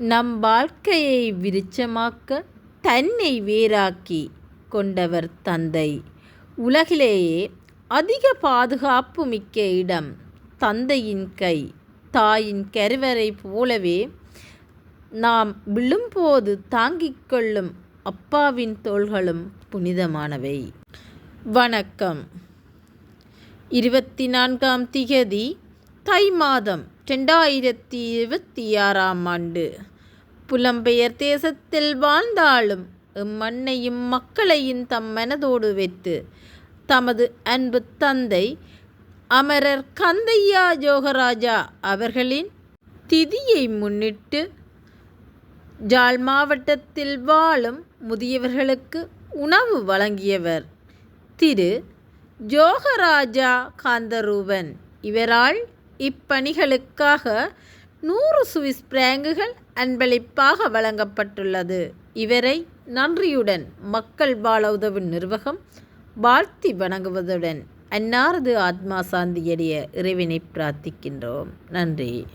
நம் வாழ்க்கையை விருட்சமாக்க தன்னை வேராக்கி கொண்டவர் தந்தை. உலகிலேயே அதிக பாதுகாப்பு மிக்க இடம் தந்தையின் கை தாயின் கருவறை போலவே நாம் விழும்போது தாங்கிக் கொள்ளும் அப்பாவின் தோள்களும் புனிதமானவை. வணக்கம். இருபத்தி நான்காம் திகதி தை மாதம் ரெண்டாயிரத்தி இருபத்தி ஆறாம் ஆண்டு. புலம்பெயர் தேசத்தில் வாழ்ந்தாலும் இம்மண்ணையும் மக்களையும் தம் மனதோடு வைத்து தமது அன்பு தந்தை அமரர் கந்தையா ஜோகராஜா அவர்களின் திதியை முன்னிட்டு ஜாழ் மாவட்டத்தில் வாழும் முதியவர்களுக்கு உணவு வழங்கியவர் திரு ஜோகராஜா காந்தரூபன். இவரால் இப்பணிகளுக்காக நூறு சுவிஸ் பிராங்குகள் அன்பளிப்பாக வழங்கப்பட்டுள்ளது. இவரை நன்றியுடன் மக்கள் வாழ உதவும் நிர்வாகம் வாழ்த்தி வணங்குவதுடன் அன்னாரது ஆத்மா சாந்தியடைய இறைவனை பிரார்த்திக்கின்றோம். நன்றி.